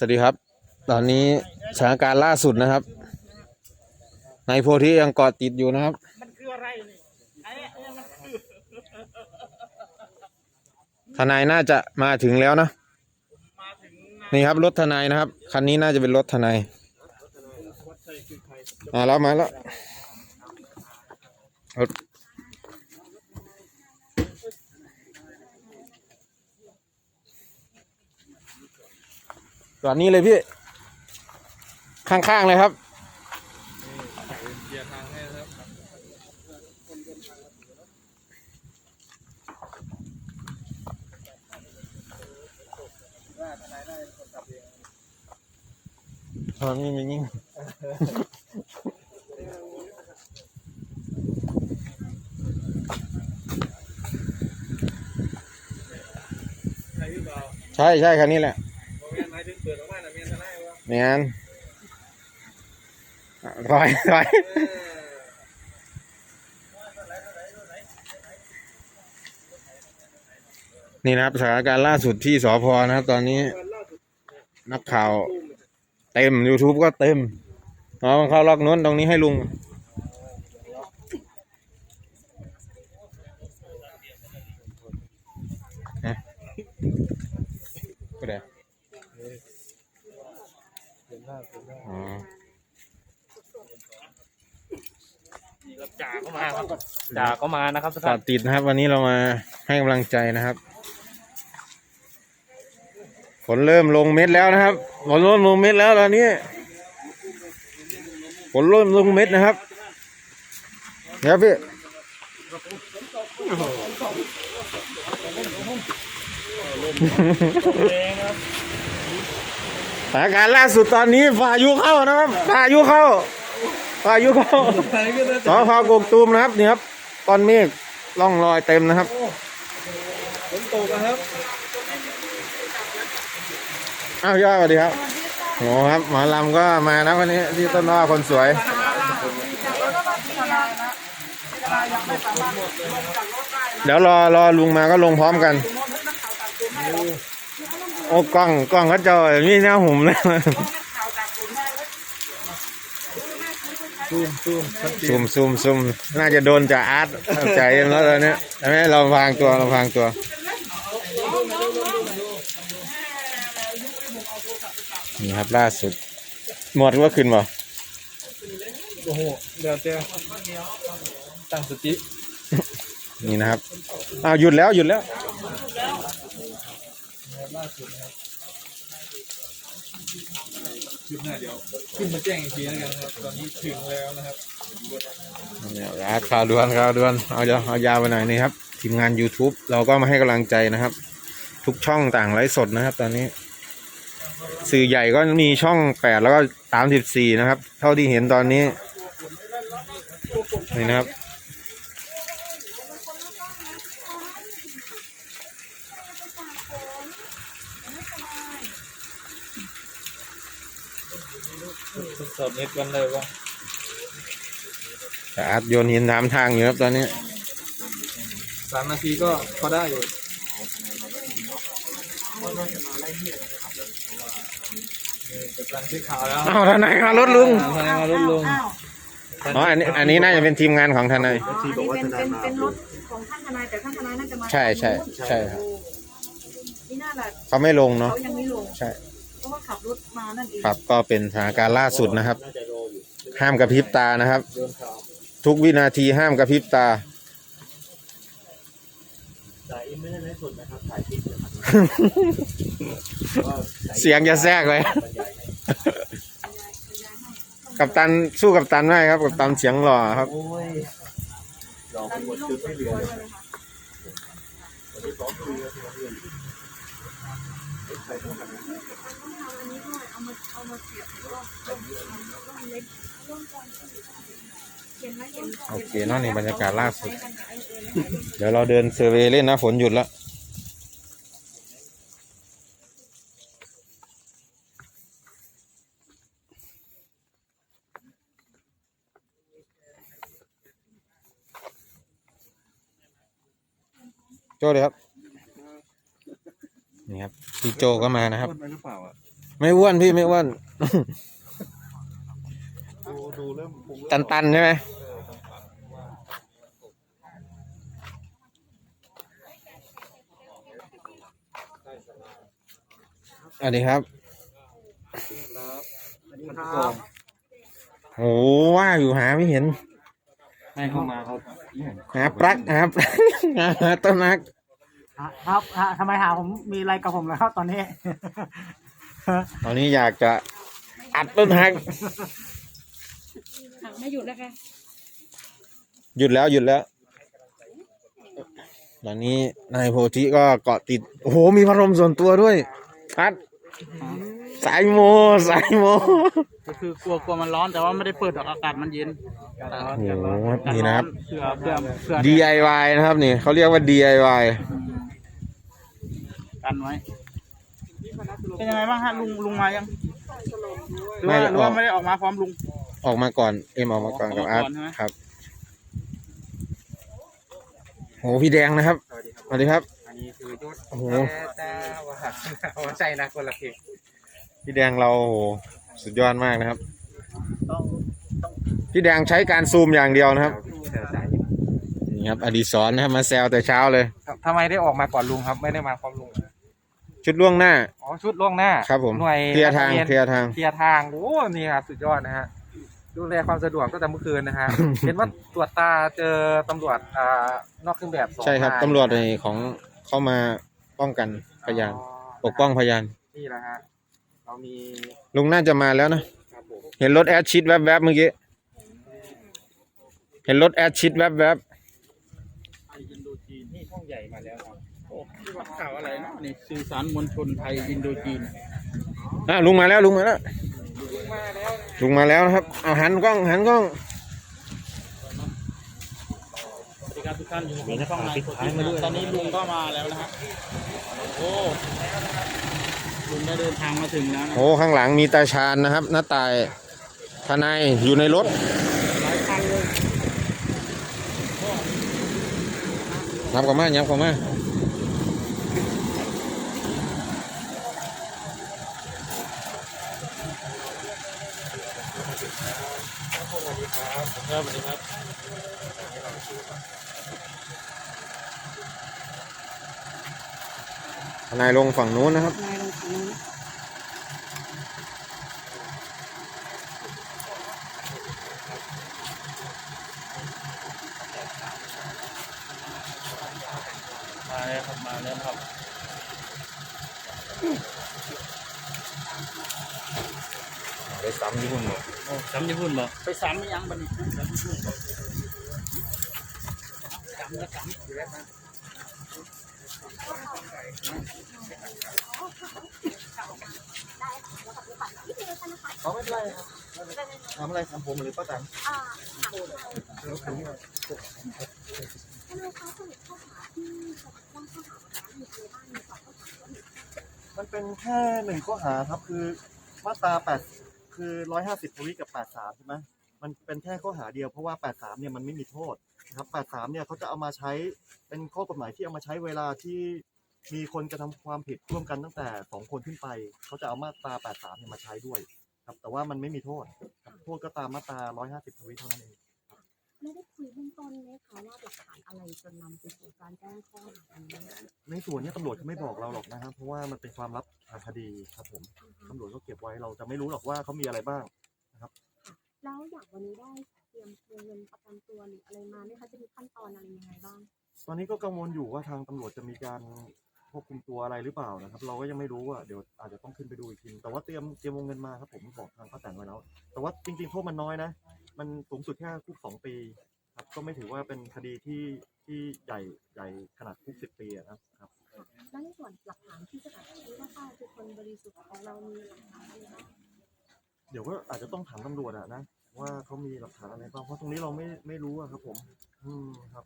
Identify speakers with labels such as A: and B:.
A: สวัสดีครับ ตอนนี้สถานการณ์ล่าสุดนะครับนายโพธิยังเกาะติดอยู่นะครับ
B: มันคืออะไรนี่ไอ้ไอ้มันคือ
A: ทนายน่าจะมาถึงแล้วนะ
B: มาถึงนะ
A: นี่ครับรถทนายนะครับ คันนี้น่าจะเป็นรถทนายมาแล้วมาแล้วรถ ตอนนี้เลยพี่ ข้างๆเลยครับ
B: เกียร์ทางให้ครับ
A: ตอนนี้มียิ่ง
B: ใช่หรือเปล่า
A: ใช่ใช่คันนี้แหละ
B: เนียน
A: ร้อยร้อยนี่นะครับสถานการณ์ล่าสุดที่สพนะครับ ตอนนี้ นักข่าว เต็ม YouTube ก็เต็มเอาเข้าล็อกนู้นตรงนี้ให้ลุงก็ได้ อ๋อ
B: จ่าก็มาครับจ่าก็มานะครับทุก
A: เกาะ
B: ท่าน
A: ติดนะครับ วันนี้เรามาให้กำลังใจนะครับฝนเริ่มลงเม็ดแล้วนะครับฝนเริ่มลงเม็ดแล้วตอนนี้ฝนเริ่มลงเม็ดนะครับเดี๋ยวพี่ สถานการณ์ล่าสุดตอนนี้พายุเข้านะครับพายุเข้าพายุเข้า
B: ใครก็ได้
A: สพกกตูมนะครับนี่ครับก้อนเมฆล่องลอยเต็มนะครับ
B: ฝนตกนะครับ
A: อ้าวยอดสวัสดีครับโอ้ครับหมอลำก็มานะวันนี้ที่ต้นว่าคนสวยเดี๋ยวรอรอลุงมาก็ลงพร้อมกัน โอ้กล้องกล้องเขาเจอมีหน้าหุ่มเลย
B: ซูมซูมชัดเจ
A: ซุ่
B: น
A: มซุ่มซุ่มน่าจะโดนจ่าอาร์ตเอาใจเย็นแล้วตอนเนี้ยใช่ไหมเราพรางตัวเราพรางตัว นี่ครับล่าสุด หมดว่าขึ้นบ่
B: โอ้โหเดี๋ยวเจ้ตั้งสติ
A: นี่นะครับอ้าวหยุดแล้วหยุดแล้ว
B: ล่าสุดนะครับคลิปหน้าเดี๋ยวขึ้นมาแจ้งอีกทีแล้วกันนะครับ ตอนนี้ถึงแล้วนะครับ
A: เนี่ยอาร์ตข่าวด่วนข่าวด่วนเอาจะเอายาวไปหน่อยนี่ครับ ทีมงาน YouTube เราก็มาให้กำลังใจนะครับ ทุกช่องต่างไลฟ์สดนะครับ ตอนนี้ สื่อใหญ่ก็มีช่องแปดแล้วก็สามสิบสี่นะครับ เท่าที่เห็นตอนนี้นี่นะครับ
B: ทดสอบเน็ตกันเลยว่า
A: แต่อาร์ตโยนหินถามทางอยู่ครับตอนนี้
B: สามนาทีก็พอได้อยู่เออจะตั้งชื่อข่าวแล้ว
A: อ้าวทนายมารถลุง
B: ทนายมารถลุง
C: อ้าว
A: อ๋ออันนี้อันนี้น่าจะเป็นทีมงานของทนาย
C: อันนี้เป็นเป็นเป็นรถของท่านทนายแต่ท่านทนายน่าจะมา
A: ใช่ใช่ใช่ครับ
C: นี่น่าแหละ
A: เขาไม่ลงเนาะ
C: เขายังไม่ลง
A: ใช่
C: เพราะว่าขับรถมานั่นเอง
A: ครับก็เป็นสถานการณ์ล่าสุดนะครับ ห้ามกระพริบตานะครับ
B: โดนข่าว
A: ทุกวินาทีห้ามกระพริบตา
B: จ่ายอินไม่ได้ในสุดนะครับถ่ายคลิปนะครับ
A: เสียงจะแทรกเลย กับตันสู้กับตันไม่ครับ กับตันเสียงหล่อครับ
B: โอ้ยลอง
C: ตอน
B: หม
C: นี้
B: ด
C: ลง
B: จุด
C: ตั
B: ไม่
C: ว
B: เหลือ
A: โอเคเนอกนี่บรรยากาศล่าสุด เดี๋ยวเราเดินเซอร์เวย์เล่นนะ ฝนหยุดแล้วโจเลยครับ นี่ครับ พี่โจก็มานะครับ
B: พูดไปหรือเปล่าอะ
A: ไม่อ้วนพี่ไม่อ้วน
B: ดูดูเริ่มปรุง
A: ตันตันๆใช่ไหมสวัสดีครับ
B: ครับ
A: โอ้ว่าอยู่หาไม่เห็น
B: ไม่เข้ามาครับ
A: หาปลั๊กหาปลั๊กหาต้นนัก
D: ครับฮะทำไมหาผมมีอะไรกับผมแล้วครับตอนนี้
A: ตอนนี้อยากจะอัดต้นฮัก
C: หักไม่หยุดแล้วค่ะ
A: หยุดแล้วหยุดแล้ว ตอนนี้นายโพธิก็เกาะติด โอ้โห มีพัดลมส่วนตัวด้วยพัดสายโมสายโม
D: ก็คือกลัวกลัวมันร้อนแต่ว่าไม่ได้เปิดหรอกอากาศมันเย็น
A: โอ้โหนี่นะครับ
D: เผื่อเผื่อเผื่อ
A: DIY นะครับนี่เขาเรียกว่า DIY
D: กันไว้ เป็นยังไงบ้างฮะลุงลุงมายังหรือ
A: ไม่
D: ว่าหรือว่า
A: ออก
D: ไม่ได้ออกมาพร้อมลุง
A: ออกมาก่อน เอ็มออกมาก่อนกับ
D: ออกมา
A: อาร์ต
D: ก่อนใช่ไหม
A: ครับโหพี่แดงนะครับสวัสดีครับ
B: อันนี้คือยศ
A: โอ้โห
B: แต่ว่าว่าใจนะคนละเพลง
A: พี่แดงเราโอ้โหสุดยอดมากนะครับ
D: ต้อง
A: พี่แดงใช้การซูมอย่างเดียวนะครับ
B: เสียใจ
A: นี่ครับ อดีศรนะครับมาแซวแต่เช้าเลย
B: ทำไมได้ออกมาก่อนลุงครับ ไม่ได้มาพร้อมลุง
A: ชุดล่วงหน้า
B: อ๋อ ชุดล่วงหน้า
A: ครับผม
B: หน่วย
A: เคลียร์ทาง
B: นัก
A: เคลียร์ทาง
B: เคลียร์ทาง โอ้ นี่ครับ สุดยอดนะฮะ ดูแลความสะดวกตั้งแต่เมื่อคืนนะฮะ เห็นว่าตรวจตาเจอตำรวจอ่านอกเครื่องแบบสอง
A: ใช่ครับ
B: นาย
A: ตำรวจในของเข้ามาป้องกันพยาน
B: อ๋อ
A: ปกป้องพยาน
B: นี่แหละฮะเรามี
A: ลุงน่าจะมาแล้วนะ
B: ครับผม
A: เห็นรถแอดชิดแวบๆเมื่อกี้ เห็นรถแอดชิดแวบ
D: ไทยอินโดจีน
B: นี่ช่องใหญ่มาแล้วครับ
D: โอ้ที่ว่าข่าวอะไรนะนี่สื่อสารมวลชนไทยอินโดจีน
A: ๆอะลุงมาแล้วลุงมาแล้ว ลุงมาแล้วนะครับ เอาหันกล้องหันกล้อง
D: สวัสดีครับทุกท่านอยู่ในช่องนายโคตินะตอนนี้ลุงก็มาแล้วนะฮะโอ้ลุงได้เดินทางมาถึงแล้วนะ
A: โอ้ข้างหลังมีตาชาญนะครับน้าตายทนายอยู่ในรถ
D: หลายคันเลย
A: นับกว่ามานับกว่ามา
D: ครับสวัสดีครับ
A: ทนายลงฝั่งนู้นนะครับ
C: นายลงขันนู้น
D: มาแล้วครับ มาแล้วครับ
A: ไปซ้ำที่พุ่น
D: โอ้ ซ้ำญี่ปุ่นเหรอไปซ้ำยังบันนี้ซ้ำแล้วซ้ำอยู่แล้วนะ
B: เขาไม่เป็นไรครับทำอะไรทำผมหรือป้าแตนมันเป็นแค่หนึ่งข้อหาครับคือมาตราแปด คือร้อยห้าสิบทวีกับแปดสามใช่ไหมมันเป็นแค่ข้อหาเดียวเพราะว่าแปดสามเนี่ยมันไม่มีโทษนะครับแปดสามเนี่ยเขาจะเอามาใช้เป็นข้อกฎหมายที่เอามาใช้เวลาที่มีคนกระทำความผิดร่วมกันตั้งแต่สองคนขึ้นไปเขาจะเอามาตราแปดสามเนี่ยมาใช้ด้วย ครับ แต่ว่ามันไม่มีโทษครับโทษก็ตามมาตรา150ทวีเท่านั้นเอง
C: ไม่ได้คุยเบื้องต้นไหมคะว่าหลักฐานอะไรจนนำไปสู่การแจ้งข้อหานี้
B: ในส่วนเนี้ยตำรวจเขาไม่บอกเราหรอกนะครับ เพราะว่ามันเป็นความลับทางคดีครับผมตำรวจเขาเก็บไว้เราจะไม่รู้หรอกว่าเขามีอะไรบ้าง
C: แล้วอย่างวันนี้ได้เตรียมเงินประกันตัวหรืออะไรมาไหมคะจะมีขั้นตอนอะไรยังไงบ้าง
B: ตอนนี้ก็กังวลอยู่ว่าทางตำรวจจะมีการ ควบคุมตัวอะไรหรือเปล่านะครับ เราก็ยังไม่รู้อะเดี๋ยวอาจจะต้องขึ้นไปดูอีกทีแต่ว่าเตรียมเตรียมวงเงินมาครับผมบอกทางป้าแตนไว้แล้ว แต่ว่าจริงๆโทษมันน้อยนะ มันสูงสุดแค่คุกสองปีครับก็ไม่ถือว่าเป็นคดีที่ที่ใหญ่ใหญ่ขนาดคุกสิบปีอะนะครับ
C: แล้วในส่วนหลักฐานที่จะแบบชี้ว่าป้าคือคนบริสุทธิ์ของเรามีหลักฐานอะไรบ้าง
B: เดี๋ยวก็อาจจะต้องถามตำรวจอะนะว่าเขามีหลักฐานอะไรบ้างเพราะตรงนี้เราไม่ไม่รู้อะครับ ผม อืมครับ